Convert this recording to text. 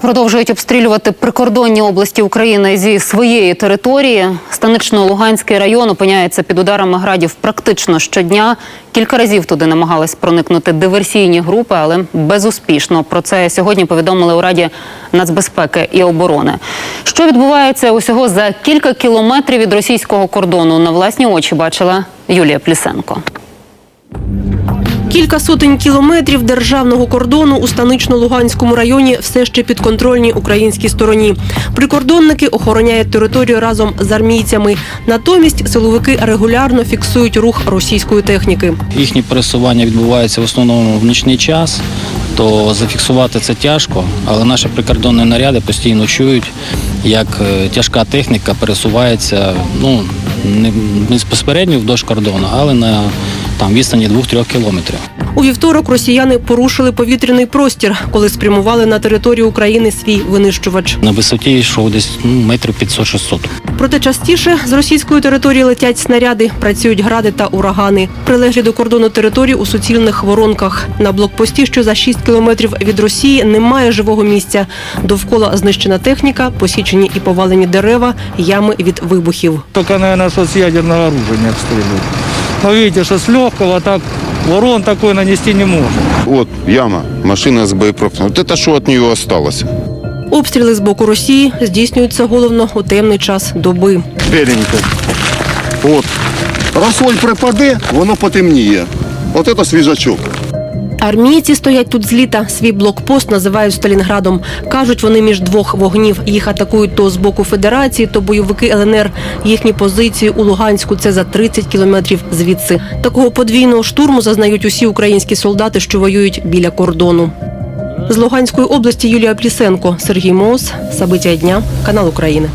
Продовжують обстрілювати прикордонні області України зі своєї території. Станично-Луганський район опиняється під ударами градів практично щодня. Кілька разів туди намагались проникнути диверсійні групи, але безуспішно. Про це сьогодні повідомили у Раді нацбезпеки і оборони. Що відбувається усього за кілька кілометрів від російського кордону? На власні очі бачила Юлія Плісенко. Кілька сотень кілометрів державного кордону у станично-луганському районі все ще підконтрольній українській стороні. Прикордонники охороняють територію разом з армійцями. Натомість силовики регулярно фіксують рух російської техніки. Їхні пересування відбуваються в основному в нічний час, то зафіксувати це тяжко, але наші прикордонні наряди постійно чують, як е, тяжка техніка пересувається ну, не безпосередньо вдовж кордону, але на там, відстані 2-3 кілометрів. У вівторок росіяни порушили повітряний простір, коли спрямували на територію України свій винищувач. На висоті йшов десь ну, метрів 500-600. Проте частіше з російської території летять снаряди, працюють гради та урагани. Прилеглі до кордону території у суцільних воронках. На блокпості, що за 6 кілометрів від Росії, немає живого місця. Довкола знищена техніка, посічені і повалені дерева, ями від вибухів. Только, наверное, что с ядерного оружия не обстреливают. Но видите, что с легкого так ворон такой нанести не может. Вот яма, машина с боеприпасом. Вот это что от нее осталось? Обстріли з боку Росії здійснюються головно у темний час доби. Беленько. От. Розсоль припаде, воно потемніє. От це свіжачок. Армійці стоять тут з літа. Свій блокпост називають Сталінградом. Кажуть, вони між двох вогнів. Їх атакують то з боку Федерації, то бойовики ЛНР. Їхні позиції у Луганську це за 30 кілометрів звідси. Такого подвійного штурму зазнають усі українські солдати, що воюють біля кордону. З Луганської області Юлія Плісенко, Сергій Моос, Сабиття дня, канал України.